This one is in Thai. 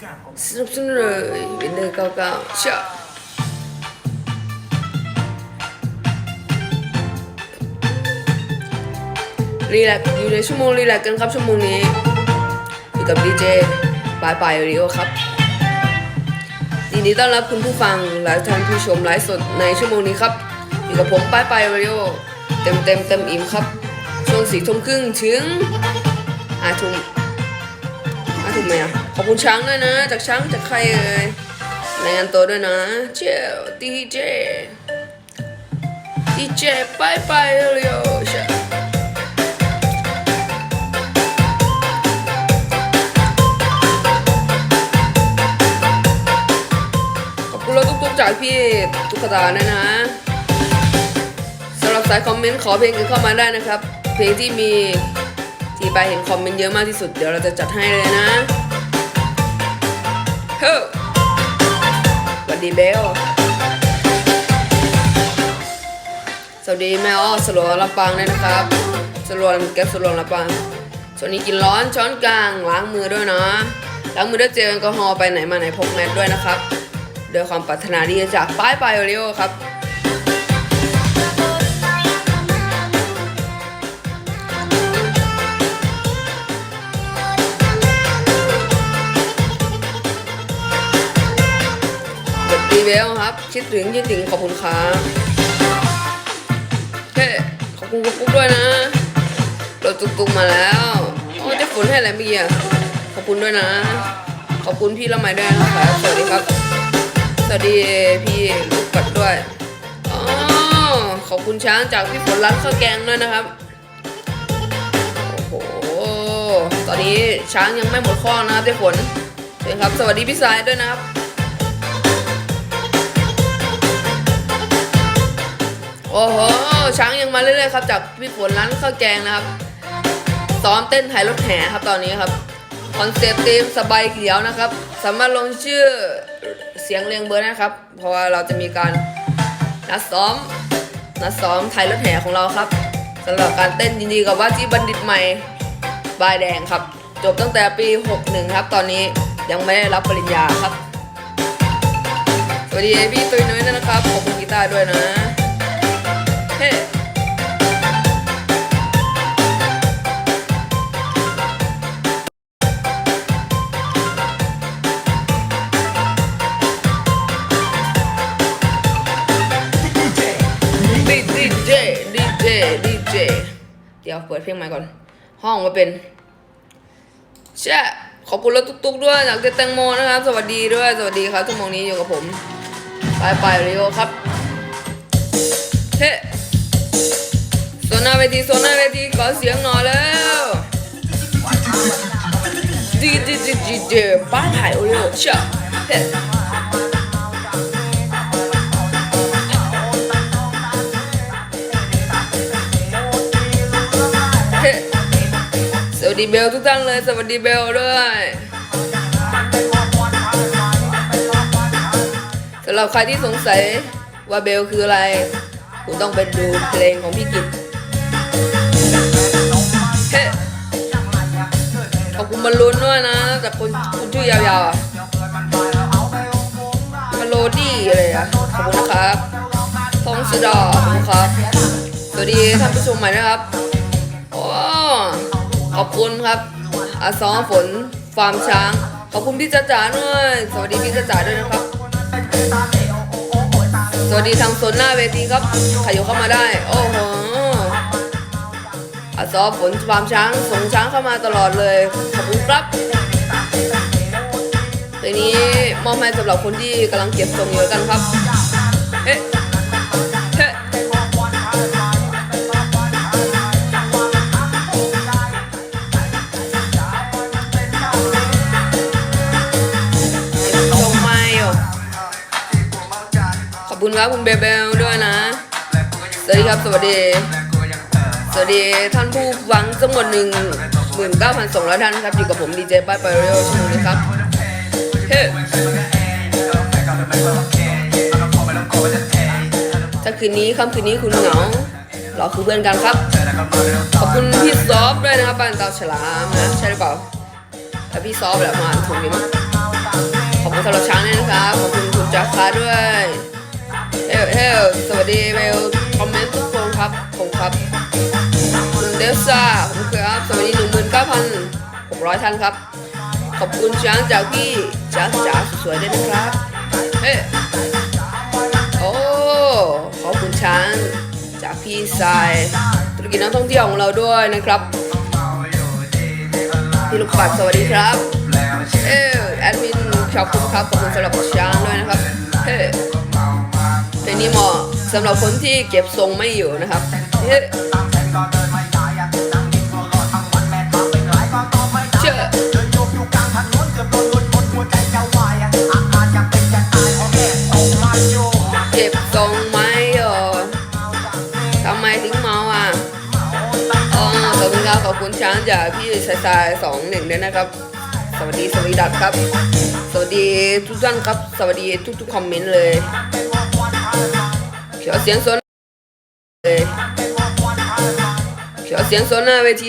สนับสนุนเลยวินเดอร์เก้าเก้าชารีแลกซ์อยู่ในชั่วโมงรีแลกซ์กันครับชั่วโมงนี้อยู่กับดีเจปลายปลายริโอครับยินดีต้อนรับคุณผู้ฟังและท่านผู้ชมไลฟ์สดในชั่วโมงนี้ครับ อยู่กับผมปลายปลายริโอเต็มเต็มเต็มอิ่มครับ ช่วงสี่ทุ่มครึ่งถึงห้าทุ่ม ถูกไหมอะขอบคุณช้างด้วยนะ จากช้างจากใครเอ่ยรายงานตัวด้วยนะ เจลดีเจดีเจไปไปเร็วๆใช่ขอบคุณเราทุกๆจากพี่ตุ๊กตาด้วยนะสำหรับสายคอมเมนต์ขอเพลงกันเข้ามาได้นะครับ เพลงที่มี ที่ไปเห็นคอมเมนต์เยอะมากที่สุด เดี๋ยวเราจะจัดให้เลยนะ เฮ้ยสวัสดีเบล สวัสดีแม่อ้อสโลลำปางด้วยนะครับสโลแก๊ปสโลลำปางส่วนนี้กินร้อนช้อนกลางล้างมือด้วยนะ ล้างมือด้วยเจลแอลกอฮอล์ไปไหนมาไหนพกแมสด้วยนะครับโดยความปรารถนาดีจากป้ายปายโอริโอครับ ดีเบลครับ คิดถึงคิดถึงขอบคุณครับเฮ้ขอบคุณกุ๊กด้วยนะรถตุกๆมาแล้วโอ้เจะฝนให้อะไรเมื่อกี้ขอบคุณด้วยนะ ขอบคุณพี่ละไมด้วยนะครับสวัสดีครับ สวัสดีพี่ลูกปัดด้วยอ๋อขอบคุณช้างจากพี่ฝนร้านข้าวแกงด้วยนะครับโอ้โหตอนนี้ช้างยังไม่หมดข้อนะครับพี่ฝนเชิญครับ สวัสดีพี่สายด้วยนะครับ โอ้โหช้างยังมาเรื่อยๆครับจากพี่ฝนร้านข้าวแกงนะครับซ้อมเต้นถ่ายรถแห่ครับตอนนี้ครับคอนเซปต์ทีมสบายเขียวนะครับ สามารถลงชื่อเสียงเรียงเบอร์นะครับ เพราะว่าเราจะมีการนัดซ้อมนัดซ้อมถ่ายรถแห่ของเราครับสำหรับการเต้นยินดีกับว่าที่บัณฑิตใหม่บายแดงครับ จบตั้งแต่ปี 61 ครับ ตอนนี้ยังไม่ได้รับปริญญาครับ สวัสดีพี่ตุ้ยน้อยนะครับขอบคุณกีตาร์ด้วยนะ ดีเจดีเจดีเจดีเจเดี๋ยวเปิดเพลงใหม่ก่อน ห้องมาเป็นแช่ขอบคุณรถตุ๊กๆด้วยจากเจแตงโมนะครับ สวัสดีด้วย สวัสดีครับชั่วโมงนี้อยู่กับผม ไปไปริโอครับเฮ้ โซน่าเวทีโซน่าเวทีขอเสียงหน่อยแล้วดีดีดีดีเจป้าถ่ายโอริโอเช่เฮ้เฮ้สวัสดีเบลทุกท่านเลย สวัสดีเบลด้วยสำหรับใครที่สงสัยว่าเบลคืออะไร คุณต้องไปดูเพลงของพี่กิต ขอบคุณบอลลูนด้วยนะจากคนคุณชื่อยาวๆอะมาโลดี้อะไรอะขอบคุณนะครับทองสุดาขอบคุณครับ สวัสดีท่านผู้ชมใหม่นะครับโอ้ขอบคุณครับอาซอฝนฟาร์มช้าง ขอบคุณพี่จ๋าจ๋าด้วย สวัสดีพี่จ๋าจ๋าด้วยนะครับ สวัสดีทางโซนหน้าเวทีครับใครอยู่เข้ามาได้ โอ้โห อาซอฝนฟาร์มช้างส่งช้างเข้ามาตลอดเลยขอบคุณครับเพลงนี้มอบให้สำหรับคนที่กำลังเก็บทรงอยู่แล้วกันครับเฮ้เฮ้ทรงไม่อยู่ขอบคุณครับคุณเบลเบลด้วยนะ สวัสดีครับ สวัสดี วัสดีท่านผู้ฟังทั้งหมดหนึ่งหมื่นเก้าพันสองร้อยท่านครับ อยู่กับผมดีเจป้ายไปเรียวชั่วโมงนี้ครับ เฮ้ถ้าคืนนี้ค่ำคืนนี้คุณเหงาเราคือเพื่อนกันครับ ขอบคุณพี่ซอฟด้วยนะครับบ้านเตาฉลามนะ ใช่หรือเปล่า ถ้าพี่ซอฟแหละมาอ่านถูกดีมั้งำหรับช้างด้วยนะครับ ขอบคุณคุณจักรคาด้วย เฮลเฮลสวัสดีเวลคอมเมนต์ทุกคนครับผมครับ เดลซ่าขอบคุณครับสวัสดีหนึ่งหมื่นเก้าพันหกร้อยท่านครับ ขอบคุณช้างจากพี่จ๋าจ๋าสวยๆด้วยนะครับ เฮ้โอ้ขอบคุณช้างจากพี่สายธุรกิจนักท่องเที่ยวของเราด้วยนะครับพี่ลูกปัดสวัสดีครับ เออแอดมินขอบคุณครับขอบคุณสำหรับช้างด้วยนะครับ เฮ้เพลงนี้เหมาะสำหรับคนที่เก็บทรงไม่อยู่นะครับ เฮ้ เก็บทรงไม่อยู่ทำไมถึงเมาอะอ๋อขอบคุณครับขอบคุณช้างจากพี่สายสายสองหนึ่งด้วยนะครับ สวัสดีสวีดัตครับ สวัสดีทุกท่านครับ สวัสดีทุกๆคอมเมนต์เลยเขียวเสียงสนเลยเขียวเสียงสนหน้าเวที